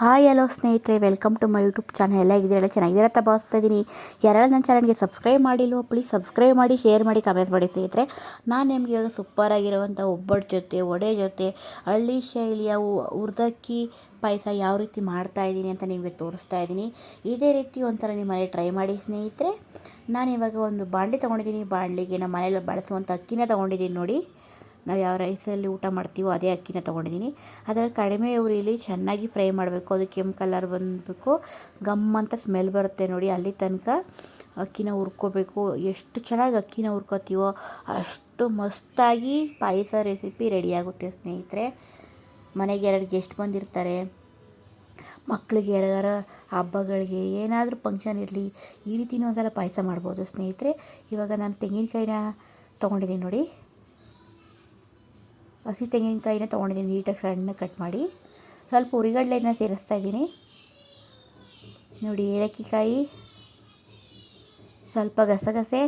Hi hello ಸ್ನೇಹಿತರೆ welcome to my YouTube channel ಎಲ್ಲ ಇದ್ದೀರಲ್ಲ ಚೆನ್ನಾಗಿದ್ದೀರಾ ಅಂತ ಭಾವಿಸ್ತಾ ಇದ್ದೀನಿ. ಯಾರೆಲ್ಲ ನನ್ನ ಚಾನಲ್ಗೆ ಸಬ್ಸ್ಕ್ರೈಬ್ ಮಾಡಿಲ್ವೋ ಪ್ಲೀಸ್ ಸಬ್ಸ್ಕ್ರೈಬ್ ಮಾಡಿ ಶೇರ್ ಮಾಡಿ ಕಮೆಂಟ್ ಮಾಡಿ ಸ್ನೇಹಿತರೆ. ನಾನು ನಿಮಗೆ ಇವಾಗ ಸೂಪರಾಗಿರುವಂಥ ಒಬ್ಬಟ್ಟು ಜೊತೆ ವಡೆ ಜೊತೆ, ಹಳ್ಳಿ ಶೈಲಿಯ ಉರ್ದಕ್ಕಿ ಪಾಯಸ ಯಾವ ರೀತಿ ಮಾಡ್ತಾ ಇದ್ದೀನಿ ಅಂತ ನಿಮಗೆ ತೋರಿಸ್ತಾ ಇದ್ದೀನಿ. ಇದೇ ರೀತಿ ಒಂಥರ ನಿಮ್ಮ ಮನೆ ಟ್ರೈ ಮಾಡಿ ಸ್ನೇಹಿತರೆ. ನಾನು ಇವಾಗ ಒಂದು ಬಾಣಲಿ ತೊಗೊಂಡಿದ್ದೀನಿ. ಬಾಣಲಿಗೆ ನಮ್ಮ ಮನೇಲಿ ಬಳಸುವಂಥ ಅಕ್ಕಿನ ತೊಗೊಂಡಿದ್ದೀನಿ ನೋಡಿ. ನಾವು ಯಾವ ರೈಸಲ್ಲಿ ಊಟ ಮಾಡ್ತೀವೋ ಅದೇ ಅಕ್ಕಿನ ತೊಗೊಂಡಿದ್ದೀನಿ ಅದರ ಕಡಿಮೆ ಉರಿಲಿ ಚೆನ್ನಾಗಿ ಫ್ರೈ ಮಾಡಬೇಕು. ಅದು ಕೆಂಪು ಕಲರ್ ಬಂದಬೇಕು ಗಮ್ ಅಂತ ಸ್ಮೆಲ್ ಬರುತ್ತೆ ನೋಡಿ. ಅಲ್ಲಿ ತನಕ ಅಕ್ಕಿನ ಹುರ್ಕೋಬೇಕು. ಎಷ್ಟು ಚೆನ್ನಾಗಿ ಅಕ್ಕಿನ ಹುರ್ಕೋತೀವೋ ಅಷ್ಟು ಮಸ್ತಾಗಿ ಪಾಯಸ ರೆಸಿಪಿ ರೆಡಿಯಾಗುತ್ತೆ ಸ್ನೇಹಿತರೆ. ಮನೆಗೆ ಎರಡು ಗೆಸ್ಟ್ ಬಂದಿರ್ತಾರೆ ಮಕ್ಕಳಿಗೆ ಯಾರ್ಯಾರ ಹಬ್ಬಗಳಿಗೆ ಏನಾದರೂ ಫಂಕ್ಷನ್ ಇರಲಿ, ಈ ರೀತಿನೂ ಒಂದ್ಸಲ ಪಾಯಸ ಮಾಡ್ಬೋದು ಸ್ನೇಹಿತರೆ. ಇವಾಗ ನಾನು ತೆಂಗಿನಕಾಯಿನ ತೊಗೊಂಡಿದ್ದೀನಿ ನೋಡಿ. ಹಸಿ ತೆಂಗಿನಕಾಯಿನ ತೊಗೊಂಡಿದ್ದೀನಿ, ನೀಟಾಗಿ ಸಣ್ಣ ಕಟ್ ಮಾಡಿ. ಸ್ವಲ್ಪ ಉರಿಗಡಲೆನ ಸೇರಿಸ್ತಾ ಇದ್ದೀನಿ. ನೋಡಿ, ಏಲಕ್ಕಿಕಾಯಿ, ಸ್ವಲ್ಪ ಗಸಗಸೆ,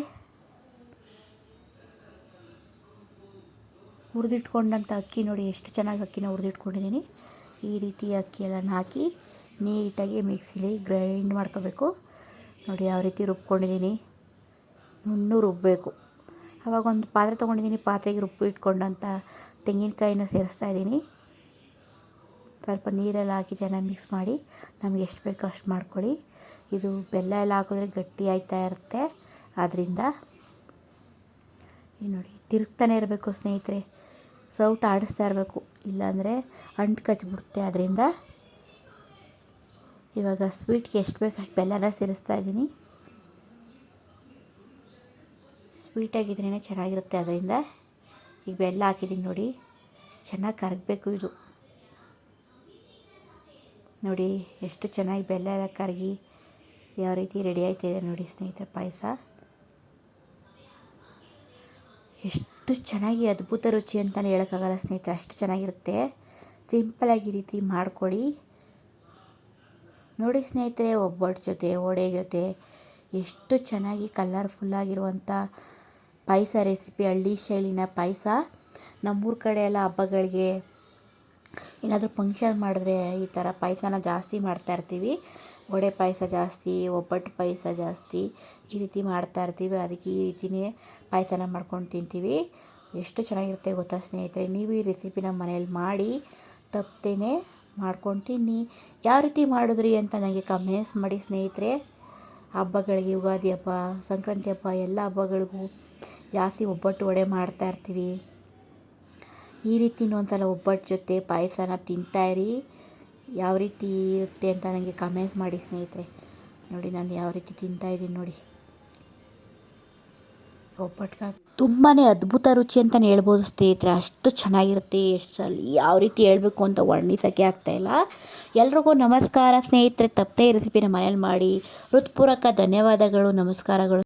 ಹುರಿದಿಟ್ಕೊಂಡಂಥ ಅಕ್ಕಿ ನೋಡಿ, ಎಷ್ಟು ಚೆನ್ನಾಗಿ ಅಕ್ಕಿನ ಹುರಿದಿಟ್ಕೊಂಡಿದ್ದೀನಿ. ಈ ರೀತಿ ಅಕ್ಕಿ ಎಲ್ಲ ಹಾಕಿ ನೀಟಾಗಿ ಮಿಕ್ಸಿಲಿ ಗ್ರೈಂಡ್ ಮಾಡ್ಕೋಬೇಕು. ನೋಡಿ, ಯಾವ ರೀತಿ ರುಬ್ಕೊಂಡಿದ್ದೀನಿ. ನುಣ್ಣು ರುಬ್ಬಬೇಕು ಆವಾಗ ಒಂದು ಪಾತ್ರೆ ತೊಗೊಂಡಿದ್ದೀನಿ. ಪಾತ್ರೆಗೆ ರುಬ್ಬಿ ಇಟ್ಕೊಂಡಂಥ ತೆಂಗಿನಕಾಯಿನ ಸೇರಿಸ್ತಾ ಇದ್ದೀನಿ. ಸ್ವಲ್ಪ ನೀರೆಲ್ಲ ಹಾಕಿ ಚೆನ್ನಾಗಿ ಮಿಕ್ಸ್ ಮಾಡಿ ನಮ್ಗೆ ಎಷ್ಟು ಬೇಕೋ ಅಷ್ಟು ಮಾಡ್ಕೊಳ್ಳಿ. ಇದು ಬೆಲ್ಲ ಎಲ್ಲ ಹಾಕಿದ್ರೆ ಗಟ್ಟಿ ಆಯ್ತಾ ಇರುತ್ತೆ. ಆದ್ದರಿಂದ ಈ ನೋಡಿ, ತಿರುಗ್ತಾನೆ ಇರಬೇಕು ಸ್ನೇಹಿತರೆ. ಸೌಟ್ ಆಡಿಸ್ತಾ ಇರಬೇಕು. ಇಲ್ಲಾಂದರೆ ಅಂಟು ಕಚ್ಚಿಬಿಡುತ್ತೆ ಅದರಿಂದ ಇವಾಗ ಸ್ವೀಟ್ಗೆ ಎಷ್ಟು ಬೇಕಷ್ಟು ಬೆಲ್ಲನ ಸೇರಿಸ್ತಾ ಇದ್ದೀನಿ. ಸ್ವೀಟಾಗಿದ್ರೇ ಚೆನ್ನಾಗಿರುತ್ತೆ. ಅದರಿಂದ ಈಗ ಬೆಲ್ಲ ಹಾಕಿದ್ದೀನಿ ನೋಡಿ. ಚೆನ್ನಾಗಿ ಕರಗಬೇಕು ಇದು. ನೋಡಿ, ಎಷ್ಟು ಚೆನ್ನಾಗಿ ಬೆಲ್ಲ ಎಲ್ಲ ಕರಗಿ ಯಾವ ರೀತಿ ರೆಡಿ ಆಯ್ತಿದೆ ನೋಡಿ ಸ್ನೇಹಿತರೆ ಪಾಯಸ. ಎಷ್ಟು ಚೆನ್ನಾಗಿ ಅದ್ಭುತ ರುಚಿ ಅಂತಲೇ ಹೇಳೋಕ್ಕಾಗಲ್ಲ ಸ್ನೇಹಿತರೆ. ಅಷ್ಟು ಚೆನ್ನಾಗಿರುತ್ತೆ. ಸಿಂಪಲಾಗಿ ಈ ರೀತಿ ಮಾಡ್ಕೊಳ್ಳಿ ನೋಡಿ ಸ್ನೇಹಿತರೆ, ಒಬ್ಬಟ್ಟು ಜೊತೆ, ವಡೆ ಜೊತೆ, ಎಷ್ಟು ಚೆನ್ನಾಗಿ ಕಲರ್ಫುಲ್ಲಾಗಿರುವಂಥ ಪಾಯಸ ರೆಸಿಪಿ ಹಳ್ಳಿ ಶೈಲಿನ ಪಾಯಸ. ನಮ್ಮೂರ ಕಡೆ ಎಲ್ಲ ಹಬ್ಬಗಳಿಗೆ ಏನಾದರೂ ಫಂಕ್ಷನ್ ಮಾಡಿದ್ರೆ ಈ ಥರ ಪಾಯಸನ ಜಾಸ್ತಿ ಮಾಡ್ತಾ ಇರ್ತೀವಿ. ವಡೆ ಪಾಯಸ ಜಾಸ್ತಿ, ಒಬ್ಬಟ್ಟು ಪಾಯಸ ಜಾಸ್ತಿ, ಈ ರೀತಿ ಮಾಡ್ತಾ ಇರ್ತೀವಿ. ಅದಕ್ಕೆ ಈ ರೀತಿಯೇ ಪಾಯಸನ ಮಾಡ್ಕೊಂಡು ತಿಂತೀವಿ. ಎಷ್ಟು ಚೆನ್ನಾಗಿರುತ್ತೆ ಗೊತ್ತಾ ಸ್ನೇಹಿತರೆ? ನೀವು ಈ ರೆಸಿಪಿನ ಮನೇಲಿ ಮಾಡಿ ತಪ್ಪದೇನೆ ಮಾಡ್ಕೊಂಡು ತಿನ್ನಿ. ಯಾವ ರೀತಿ ಮಾಡಿದ್ರಿ ಅಂತ ನನಗೆ ಕಮೆಂಟ್ಸ್ ಮಾಡಿ ಸ್ನೇಹಿತರೆ. ಹಬ್ಬಗಳಿಗೆ, ಯುಗಾದಿ ಹಬ್ಬ, ಸಂಕ್ರಾಂತಿ ಹಬ್ಬ, ಎಲ್ಲ ಹಬ್ಬಗಳಿಗೂ ಜಾಸ್ತಿ ಒಬ್ಬಟ್ಟು ವಡೆ ಮಾಡ್ತಾ ಇರ್ತೀವಿ. ಈ ರೀತಿ ಒಂದ್ಸಲ ಒಬ್ಬಟ್ಟು ಜೊತೆ ಪಾಯಸನ ತಿಂತಾಯಿರಿ ಯಾವ ರೀತಿ ಇರುತ್ತೆ ಅಂತ ನನಗೆ ಕಮೆಂಟ್ಸ್ ಮಾಡಿ ಸ್ನೇಹಿತರೆ. ನೋಡಿ ನಾನು ಯಾವ ರೀತಿ ತಿಂತಾಯಿದ್ದೀನಿ ನೋಡಿ. ಒಬ್ಬಟ್ಟು ತುಂಬಾ ಅದ್ಭುತ ರುಚಿ ಅಂತಲೇ ಹೇಳ್ಬೋದು ಸ್ನೇಹಿತರೆ. ಅಷ್ಟು ಚೆನ್ನಾಗಿರುತ್ತೆ ಎಷ್ಟು ಸಲ ಯಾವ ರೀತಿ ಹೇಳಬೇಕು ಅಂತ ವರ್ಣಿಸೋಕ್ಕೆ ಆಗ್ತಾಯಿಲ್ಲ ಎಲ್ರಿಗೂ ನಮಸ್ಕಾರ ಸ್ನೇಹಿತರೆ. ತಪ್ಪದೇ ರೆಸಿಪಿನ ಮನೇಲಿ ಮಾಡಿ. ಹೃತ್ಪೂರ್ವಕ ಧನ್ಯವಾದಗಳು. ನಮಸ್ಕಾರಗಳು.